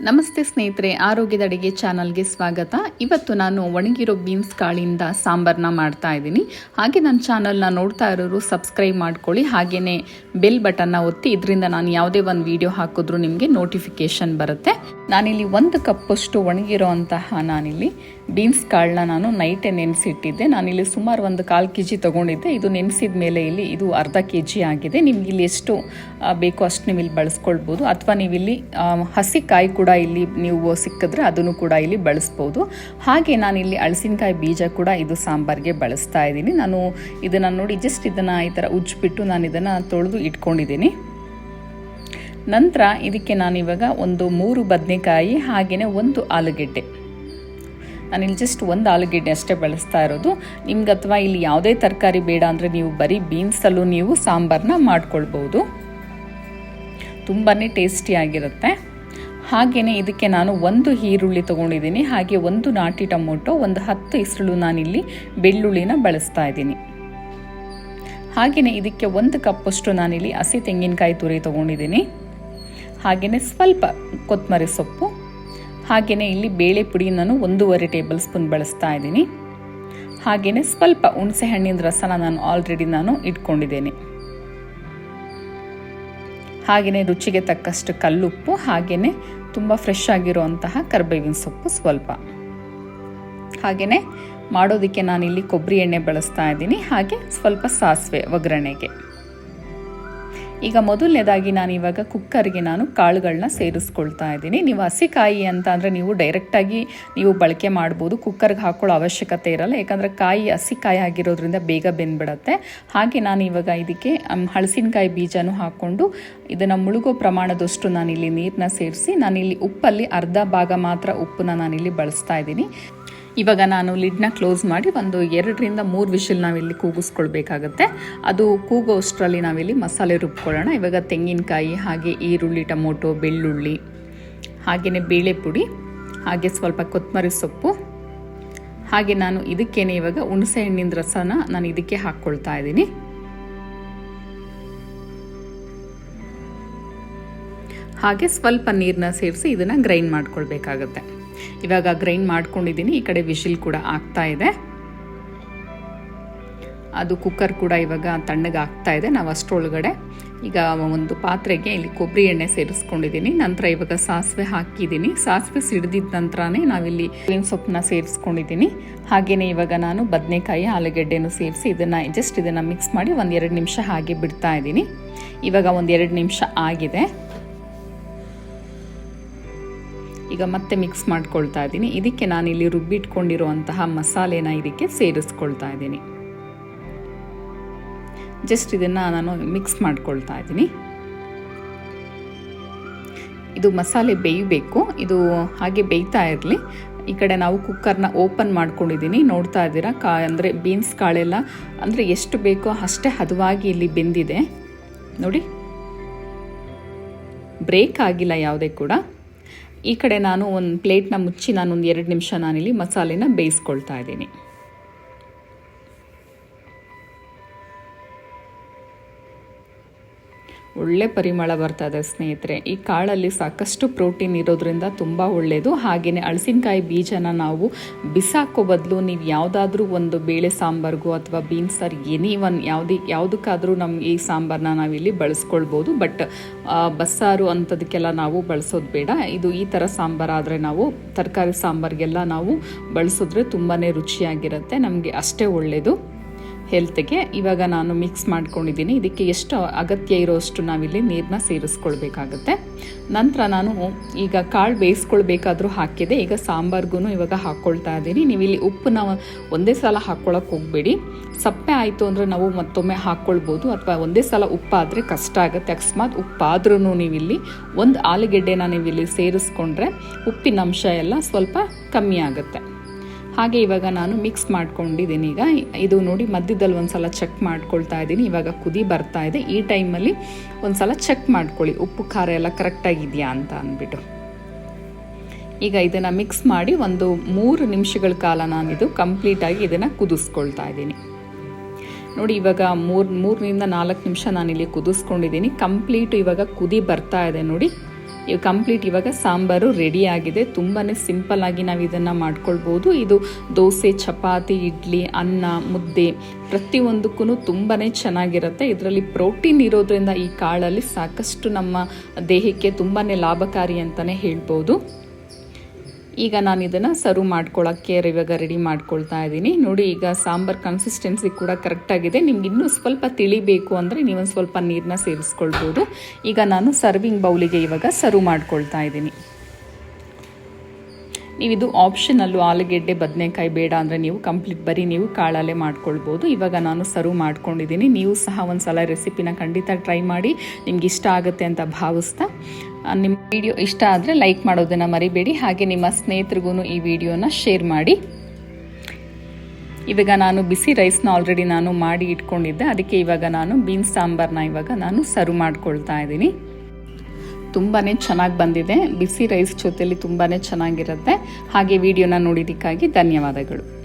ನಮಸ್ತೆ ಸ್ನೇಹಿತರೆ, ಆರೋಗ್ಯದ ಅಡಿಗೆ ಚಾನಲ್ಗೆ ಸ್ವಾಗತ. ಇವತ್ತು ನಾನು ಒಣಗಿರೋ ಬೀನ್ಸ್ ಕಾಳಿಂದ ಸಾಂಬಾರನ್ನ ಮಾಡ್ತಾ ಇದ್ದೀನಿ. ಹಾಗೆ ನನ್ನ ಚಾನಲ್ನ ನೋಡ್ತಾ ಇರೋರು ಸಬ್ಸ್ಕ್ರೈಬ್ ಮಾಡ್ಕೊಳ್ಳಿ. ಹಾಗೆಯೇ ಬೆಲ್ ಬಟನ್ನ ಒತ್ತಿ, ಇದರಿಂದ ನಾನು ಯಾವುದೇ ಒಂದು ವಿಡಿಯೋ ಹಾಕಿದ್ರೂ ನಿಮಗೆ ನೋಟಿಫಿಕೇಶನ್ ಬರುತ್ತೆ. ನಾನಿಲ್ಲಿ ಒಂದು ಕಪ್ಪಷ್ಟು ಒಣಗಿರೋ ಅಂತಹ ನಾನಿಲ್ಲಿ ಬೀನ್ಸ್ ಕಾಳನ್ನ ನಾನು ನೈಟೇ ನೆನೆಸಿಟ್ಟಿದ್ದೆ. ನಾನಿಲ್ಲಿ ಸುಮಾರು ಒಂದು ಕಾಲು ಕೆ ಜಿ ತೊಗೊಂಡಿದ್ದೆ. ಇದು ನೆನೆಸಿದ ಮೇಲೆ ಇಲ್ಲಿ ಇದು ಅರ್ಧ ಕೆ ಜಿ ಆಗಿದೆ. ನಿಮ್ಗೆ ಇಲ್ಲಿ ಎಷ್ಟು ಬೇಕೋ ಅಷ್ಟು ನೀವು ಇಲ್ಲಿ ಬಳಸ್ಕೊಳ್ಬೋದು. ಅಥವಾ ನೀವಿಲ್ಲಿ ಇಲ್ಲಿ ಹಸಿ ಕಾಯಿ ಕೂಡ ಇಲ್ಲಿ ನೀವು ಸಿಕ್ಕಿದ್ರೆ ಅದನ್ನು ಕೂಡ ಇಲ್ಲಿ ಬಳಸ್ಬೋದು. ಹಾಗೆ ನಾನಿಲ್ಲಿ ಅಳಸಿನಕಾಯಿ ಬೀಜ ಕೂಡ ಇದು ಸಾಂಬಾರ್ಗೆ ಬಳಸ್ತಾ ಇದ್ದೀನಿ. ನಾನು ಇದನ್ನು ನೋಡಿ ಜಸ್ಟ್ ಇದನ್ನು ಈ ಥರ ಉಜ್ಜಿಬಿಟ್ಟು ನಾನು ಇದನ್ನು ತೊಳೆದು ಇಟ್ಕೊಂಡಿದ್ದೀನಿ. ನಂತರ ಇದಕ್ಕೆ ನಾನಿವಾಗ ಒಂದು ಮೂರು ಬದನೆಕಾಯಿ ಹಾಗೆಯೇ ಒಂದು ಆಲೂಗೆಡ್ಡೆ. ನಾನಿಲ್ಲಿ ಜಸ್ಟ್ ಒಂದು ಆಲೂಗೆಡ್ಡೆ ಅಷ್ಟೇ ಬಳಸ್ತಾ ಇರೋದು. ನಿಮ್ಗೆ ಅಥವಾ ಇಲ್ಲಿ ಯಾವುದೇ ತರಕಾರಿ ಬೇಡ ಅಂದರೆ ನೀವು ಬರೀ ಬೀನ್ಸಲ್ಲೂ ನೀವು ಸಾಂಬಾರನ್ನ ಮಾಡ್ಕೊಳ್ಬೋದು. ತುಂಬಾ ಟೇಸ್ಟಿಯಾಗಿರುತ್ತೆ ಹಾಗೆಯೇ ಇದಕ್ಕೆ ನಾನು ಒಂದು ಈರುಳ್ಳಿ ತೊಗೊಂಡಿದ್ದೀನಿ. ಹಾಗೆ ಒಂದು ನಾಟಿ ಟೊಮೊಟೊ, ಒಂದು ಹತ್ತು ಇಸಳು ನಾನಿಲ್ಲಿ ಬೆಳ್ಳುಳ್ಳಿನ ಬಳಸ್ತಾ ಇದ್ದೀನಿ. ಹಾಗೆಯೇ ಇದಕ್ಕೆ ಒಂದು ಕಪ್ಪಷ್ಟು ನಾನಿಲ್ಲಿ ಹಸಿ ತೆಂಗಿನಕಾಯಿ ತುರಿ ತೊಗೊಂಡಿದ್ದೀನಿ. ಹಾಗೆಯೇ ಸ್ವಲ್ಪ ಕೊತ್ತಂಬರಿ ಸೊಪ್ಪು ಹಾಗೆಯೇ ಇಲ್ಲಿ ಬೇಳೆ ಪುಡಿ ನಾನು ಒಂದೂವರೆ ಟೇಬಲ್ ಸ್ಪೂನ್ ಬಳಸ್ತಾ ಇದ್ದೀನಿ. ಹಾಗೆಯೇ ಸ್ವಲ್ಪ ಹುಣಸೆ ಹಣ್ಣಿನ ರಸನ ನಾನು ಆಲ್ರೆಡಿ ನಾನು ಇಟ್ಕೊಂಡಿದ್ದೇನೆ. ಹಾಗೆಯೇ ರುಚಿಗೆ ತಕ್ಕಷ್ಟು ಕಲ್ಲುಪ್ಪು ಹಾಗೆಯೇ ತುಂಬ ಫ್ರೆಶ್ ಆಗಿರುವಂತಹ ಕರ್ಬೇವಿನ ಸೊಪ್ಪು ಸ್ವಲ್ಪ. ಹಾಗೆಯೇ ಮಾಡೋದಕ್ಕೆ ನಾನಿಲ್ಲಿ ಕೊಬ್ಬರಿ ಎಣ್ಣೆ ಬಳಸ್ತಾ ಇದ್ದೀನಿ, ಹಾಗೆ ಸ್ವಲ್ಪ ಸಾಸಿವೆ ಒಗ್ಗರಣೆಗೆ. ಈಗ ಮೊದಲನೇದಾಗಿ ನಾನು ಇವಾಗ ಕುಕ್ಕರ್ಗೆ ನಾನು ಕಾಳುಗಳನ್ನ ಸೇರಿಸ್ಕೊಳ್ತಾ ಇದ್ದೀನಿ. ನೀವು ಹಸಿಕಾಯಿ ಅಂತ ಅಂದರೆ ನೀವು ಡೈರೆಕ್ಟಾಗಿ ನೀವು ಬಳಕೆ ಮಾಡ್ಬೋದು. ಕುಕ್ಕರ್ಗೆ ಹಾಕೊಳ್ಳೋ ಅವಶ್ಯಕತೆ ಇರಲ್ಲ. ಯಾಕಂದರೆ ಕಾಯಿ ಹಸಿಕಾಯಿ ಆಗಿರೋದ್ರಿಂದ ಬೇಗ ಬೆಂದ್ಬಿಡತ್ತೆ. ಹಾಗೆ ನಾನು ಇವಾಗ ಇದಕ್ಕೆ ಹಳಸಿನಕಾಯಿ ಬೀಜನೂ ಹಾಕ್ಕೊಂಡು ಇದನ್ನು ಮುಳುಗೋ ಪ್ರಮಾಣದಷ್ಟು ನಾನಿಲ್ಲಿ ನೀರನ್ನ ಸೇರಿಸಿ ನಾನಿಲ್ಲಿ ಉಪ್ಪಲ್ಲಿ ಅರ್ಧ ಭಾಗ ಮಾತ್ರ ಉಪ್ಪನ್ನ ನಾನಿಲ್ಲಿ ಬಳಸ್ತಾ ಇದ್ದೀನಿ. ಇವಾಗ ನಾನು ಲಿಡ್ನ ಕ್ಲೋಸ್ ಮಾಡಿ ಒಂದು ಎರಡರಿಂದ ಮೂರು ವಿಷಲ್ ನಾವಿಲ್ಲಿ ಕೂಗಿಸ್ಕೊಳ್ಬೇಕಾಗತ್ತೆ. ಅದು ಕೂಗೋಷ್ಟರಲ್ಲಿ ನಾವಿಲ್ಲಿ ಮಸಾಲೆ ರುಬ್ಕೊಳ್ಳೋಣ. ಇವಾಗ ತೆಂಗಿನಕಾಯಿ, ಹಾಗೆ ಈರುಳ್ಳಿ, ಟೊಮೊಟೊ, ಬೆಳ್ಳುಳ್ಳಿ ಹಾಗೆಯೇ ಬೇಳೆ ಪುಡಿ ಹಾಗೆ ಸ್ವಲ್ಪ ಕೊತ್ತಂಬರಿ ಸೊಪ್ಪು. ಹಾಗೆ ನಾನು ಇದಕ್ಕೇನೆ ಇವಾಗ ಹುಣಸೆ ಹಣ್ಣಿನ ರಸನ ನಾನು ಇದಕ್ಕೆ ಹಾಕ್ಕೊಳ್ತಾ ಇದ್ದೀನಿ. ಹಾಗೆ ಸ್ವಲ್ಪ ನೀರನ್ನ ಸೇರಿಸಿ ಇದನ್ನು ಗ್ರೈಂಡ್ ಮಾಡ್ಕೊಳ್ಬೇಕಾಗತ್ತೆ. ಇವಾಗ ಗ್ರೈಂಡ್ ಮಾಡ್ಕೊಂಡಿದ್ದೀನಿ. ಈ ಕಡೆ ವಿಶಿಲ್ ಕೂಡ ಆಗ್ತಾ ಇದೆ. ಅದು ಕುಕ್ಕರ್ ಕೂಡ ಇವಾಗ ತಣ್ಣಗೆ ಆಗ್ತಾ ಇದೆ. ನಾವು ಅಷ್ಟರೊಳಗಡೆ ಈಗ ಒಂದು ಪಾತ್ರೆಗೆ ಇಲ್ಲಿ ಕೊಬ್ಬರಿ ಎಣ್ಣೆ ಸೇರಿಸ್ಕೊಂಡಿದ್ದೀನಿ. ನಂತರ ಇವಾಗ ಸಾಸಿವೆ ಹಾಕಿದ್ದೀನಿ. ಸಾಸಿವೆ ಸಿಡಿದಿದ್ದ ನಂತರನೇ ನಾವಿಲ್ಲಿ ಸೊಪ್ಪನ್ನ ಸೇರಿಸ್ಕೊಂಡಿದ್ದೀನಿ. ಹಾಗೆಯೇ ಇವಾಗ ನಾನು ಬದನೆಕಾಯಿ, ಆಲೂಗೆಡ್ಡೆನೂ ಸೇರಿಸಿ ಇದನ್ನು ಜಸ್ಟ್ ಇದನ್ನು ಮಿಕ್ಸ್ ಮಾಡಿ ಒಂದು ಎರಡು ನಿಮಿಷ ಹಾಗೆ ಬಿಡ್ತಾ ಇದ್ದೀನಿ. ಇವಾಗ ಒಂದು ಎರಡು ನಿಮಿಷ ಆಗಿದೆ. ಈಗ ಮತ್ತೆ ಮಿಕ್ಸ್ ಮಾಡ್ಕೊಳ್ತಾ ಇದ್ದೀನಿ. ಇದಕ್ಕೆ ನಾನಿಲ್ಲಿ ರುಬ್ಬಿಟ್ಕೊಂಡಿರುವಂತಹ ಮಸಾಲೆನ ಇದಕ್ಕೆ ಸೇರಿಸ್ಕೊಳ್ತಾ ಇದ್ದೀನಿ. ಜಸ್ಟ್ ಇದನ್ನು ನಾನು ಮಿಕ್ಸ್ ಮಾಡ್ಕೊಳ್ತಾ ಇದ್ದೀನಿ. ಇದು ಮಸಾಲೆ ಬೇಯಬೇಕು. ಇದು ಹಾಗೆ ಬೇಯ್ತಾ ಇರಲಿ. ಈ ಕಡೆ ನಾವು ಕುಕ್ಕರ್ನ ಓಪನ್ ಮಾಡ್ಕೊಂಡಿದ್ದೀನಿ. ನೋಡ್ತಾ ಇದ್ದೀರಾ? ಕಾ, ಅಂದರೆ ಬೀನ್ಸ್ ಕಾಳೆಲ್ಲ ಅಂದರೆ ಎಷ್ಟು ಬೇಕೋ ಅಷ್ಟೇ ಹದವಾಗಿ ಇಲ್ಲಿ ಬೆಂದಿದೆ. ನೋಡಿ. ಬ್ರೇಕ್ ಆಗಿಲ್ಲ ಯಾವುದೇ ಕೂಡ. ಈ ಕಡೆ ನಾನು ಒಂದು ಪ್ಲೇಟ್ನ ಮುಚ್ಚಿ ನಾನು ಒಂದು ಎರಡು ನಿಮಿಷ ನಾನಿಲ್ಲಿ ಮಸಾಲೆನ ಬೇಯಿಸ್ಕೊಳ್ತಾ ಇದ್ದೀನಿ. ಒಳ್ಳೆ ಪರಿಮಳ ಬರ್ತಾ ಇದೆ ಸ್ನೇಹಿತರೆ. ಈ ಕಾಳಲ್ಲಿ ಸಾಕಷ್ಟು ಪ್ರೋಟೀನ್ ಇರೋದ್ರಿಂದ ತುಂಬ ಒಳ್ಳೆಯದು ಹಾಗೆಯೇ ಅಳಸಿನಕಾಯಿ ಬೀಜನ ನಾವು ಬಿಸಾಕೋ ಬದಲು ನೀವು ಯಾವುದಾದ್ರೂ ಒಂದು ಬೇಳೆ ಸಾಂಬಾರ್ಗು ಅಥವಾ ಬೀನ್ಸ್ ಸಾರು ಎನಿ ಒನ್ ಯಾವುದೇ, ಯಾವುದಕ್ಕಾದರೂ ನಮ್ಗೆ ಈ ಸಾಂಬಾರನ್ನ ನಾವಿಲ್ಲಿ ಬಳಸ್ಕೊಳ್ಬೋದು. ಬಟ್ ಬಸ್ಸಾರು ಅಂಥದಕ್ಕೆಲ್ಲ ನಾವು ಬಳಸೋದು ಬೇಡ. ಇದು ಈ ಥರ ಸಾಂಬಾರಾದರೆ ನಾವು ತರಕಾರಿ ಸಾಂಬಾರಿಗೆಲ್ಲ ನಾವು ಬಳಸಿದ್ರೆ ತುಂಬಾ ರುಚಿಯಾಗಿರುತ್ತೆ. ನಮಗೆ ಅಷ್ಟೇ ಒಳ್ಳೆಯದು ಹೆಲ್ತ್ಗೆ ಇವಾಗ ನಾನು ಮಿಕ್ಸ್ ಮಾಡ್ಕೊಂಡಿದ್ದೀನಿ. ಇದಕ್ಕೆ ಎಷ್ಟು ಅಗತ್ಯ ಇರೋಷ್ಟು ನಾವಿಲ್ಲಿ ನೀರನ್ನ ಸೇರಿಸ್ಕೊಳ್ಬೇಕಾಗತ್ತೆ. ನಂತರ ನಾನು ಈಗ ಕಾಳು ಬೇಯಿಸ್ಕೊಳ್ಬೇಕಾದ್ರೂ ಹಾಕಿದೆ. ಈಗ ಸಾಂಬಾರ್ಗೂ ಇವಾಗ ಹಾಕ್ಕೊಳ್ತಾ ಇದ್ದೀನಿ. ನೀವು ಇಲ್ಲಿ ಉಪ್ಪನ್ನ ಒಂದೇ ಸಲ ಹಾಕ್ಕೊಳಕ್ಕೆ ಹೋಗಬೇಡಿ. ಸಪ್ಪೆ ಆಯಿತು ಅಂದರೆ ನಾವು ಮತ್ತೊಮ್ಮೆ ಹಾಕ್ಕೊಳ್ಬೋದು ಅಥವಾ ಒಂದೇ ಸಲ ಉಪ್ಪಾದರೆ ಕಷ್ಟ ಆಗುತ್ತೆ. ಅಕಸ್ಮಾತ್ ಉಪ್ಪಾದ್ರೂ ನೀವಿಲ್ಲಿ ಒಂದು ಆಲೂಗೆಡ್ಡೆನ ನೀವಿಲ್ಲಿ ಸೇರಿಸ್ಕೊಂಡ್ರೆ ಉಪ್ಪಿನ ಅಂಶ ಎಲ್ಲ ಸ್ವಲ್ಪ ಕಮ್ಮಿ ಆಗುತ್ತೆ. ಹಾಗೆ ಇವಾಗ ನಾನು ಮಿಕ್ಸ್ ಮಾಡ್ಕೊಂಡಿದ್ದೀನಿ ಈಗ. ಇದು ನೋಡಿ ಮಧ್ಯದಲ್ಲಿ ಒಂದು ಸಲ ಚೆಕ್ ಮಾಡ್ಕೊಳ್ತಾ ಇದ್ದೀನಿ. ಇವಾಗ ಕುದಿ ಬರ್ತಾ ಇದೆ. ಈ ಟೈಮಲ್ಲಿ ಒಂದು ಸಲ ಚೆಕ್ ಮಾಡ್ಕೊಳ್ಳಿ. ಉಪ್ಪು, ಖಾರ ಎಲ್ಲ ಕರೆಕ್ಟಾಗಿದೆಯಾ ಅಂತ ಅಂದ್ಬಿಟ್ಟು. ಈಗ ಇದನ್ನು ಮಿಕ್ಸ್ ಮಾಡಿ ಒಂದು ಮೂರು ನಿಮಿಷಗಳ ಕಾಲ ನಾನಿದು ಕಂಪ್ಲೀಟಾಗಿ ಇದನ್ನು ಕುದಿಸ್ಕೊಳ್ತಾ ಇದ್ದೀನಿ. ನೋಡಿ ಇವಾಗ ಮೂರು ಮೂರರಿಂದ ನಾಲ್ಕು ನಿಮಿಷ ನಾನಿಲ್ಲಿ ಕುದಿಸ್ಕೊಂಡಿದ್ದೀನಿ. ಕಂಪ್ಲೀಟ್ ಇವಾಗ ಕುದಿ ಬರ್ತಾ ಇದೆ ನೋಡಿ. ಇವು ಕಂಪ್ಲೀಟ್ ಇವಾಗ ಸಾಂಬಾರು ರೆಡಿ ಆಗಿದೆ. ತುಂಬಾ ಸಿಂಪಲ್ ಆಗಿ ನಾವು ಇದನ್ನು ಮಾಡ್ಕೊಳ್ಬೋದು. ಇದು ದೋಸೆ, ಚಪಾತಿ, ಇಡ್ಲಿ, ಅನ್ನ, ಮುದ್ದೆ ಪ್ರತಿಯೊಂದಕ್ಕೂ ತುಂಬಾ ಚೆನ್ನಾಗಿರುತ್ತೆ. ಇದರಲ್ಲಿ ಪ್ರೋಟೀನ್ ಇರೋದ್ರಿಂದ ಈ ಕಾಳಲ್ಲಿ ಸಾಕಷ್ಟು ನಮ್ಮ ದೇಹಕ್ಕೆ ತುಂಬಾ ಲಾಭಕಾರಿ ಅಂತಲೇ ಹೇಳ್ಬೋದು. ಈಗ ನಾನು ಇದನ್ನು ಸರ್ವ್ ಮಾಡ್ಕೊಳ್ಳೋಕ್ಕೆ ಇವಾಗ ರೆಡಿ ಮಾಡ್ಕೊಳ್ತಾ ಇದ್ದೀನಿ. ನೋಡಿ, ಈಗ ಸಾಂಬಾರ್ ಕನ್ಸಿಸ್ಟೆನ್ಸಿ ಕೂಡ ಕರೆಕ್ಟಾಗಿದೆ ನಿಮ್ಗೆ ಇನ್ನೂ ಸ್ವಲ್ಪ ತಿಳಿಬೇಕು ಅಂದರೆ ನೀವೊಂದು ಸ್ವಲ್ಪ ನೀರನ್ನ ಸೇರಿಸ್ಕೊಳ್ಬೋದು. ಈಗ ನಾನು ಸರ್ವಿಂಗ್ ಬೌಲಿಗೆ ಇವಾಗ ಸರ್ವ್ ಮಾಡ್ಕೊಳ್ತಾ ಇದ್ದೀನಿ. ನೀವಿದು ಆಪ್ಷನಲ್ಲೂ ಆಲೂಗೆಡ್ಡೆ, ಬದನೆಕಾಯಿ ಬೇಡ ಅಂದರೆ ನೀವು ಕಂಪ್ಲೀಟ್ ಬರೀ ನೀವು ಕಾಳಲ್ಲೇ ಮಾಡ್ಕೊಳ್ಬೋದು. ಇವಾಗ ನಾನು ಸರ್ವ್ ಮಾಡ್ಕೊಂಡಿದ್ದೀನಿ. ನೀವು ಸಹ ಒಂದು ಸಲ ರೆಸಿಪಿನ ಖಂಡಿತ ಟ್ರೈ ಮಾಡಿ. ನಿಮ್ಗೆ ಇಷ್ಟ ಆಗುತ್ತೆ ಅಂತ ಭಾವಿಸ್ತಾ. ನಿಮ್ಮ ವಿಡಿಯೋ ಇಷ್ಟ ಆದರೆ ಲೈಕ್ ಮಾಡೋದನ್ನು ಮರಿಬೇಡಿ. ಹಾಗೆ ನಿಮ್ಮ ಸ್ನೇಹಿತರಿಗೂ ಈ ವಿಡಿಯೋನ ಶೇರ್ ಮಾಡಿ. ಇವಾಗ ನಾನು ಬಿಸಿ ರೈಸ್ನ ಆಲ್ರೆಡಿ ನಾನು ಮಾಡಿ ಇಟ್ಕೊಂಡಿದ್ದೆ. ಅದಕ್ಕೆ ಇವಾಗ ನಾನು ಬೀನ್ಸ್ ಸಾಂಬಾರನ್ನ ಇವಾಗ ನಾನು ಸರ್ವ್ ಮಾಡ್ಕೊಳ್ತಾ ಇದ್ದೀನಿ. ತುಂಬಾ ಚೆನ್ನಾಗಿ ಬಂದಿದೆ. ಬಿಸಿ ರೈಸ್ ಜೊತೆಲಿ ತುಂಬಾ ಚೆನ್ನಾಗಿರುತ್ತೆ. ಹಾಗೆ ವಿಡಿಯೋನ ನೋಡಿದ್ದಕ್ಕಾಗಿ ಧನ್ಯವಾದಗಳು.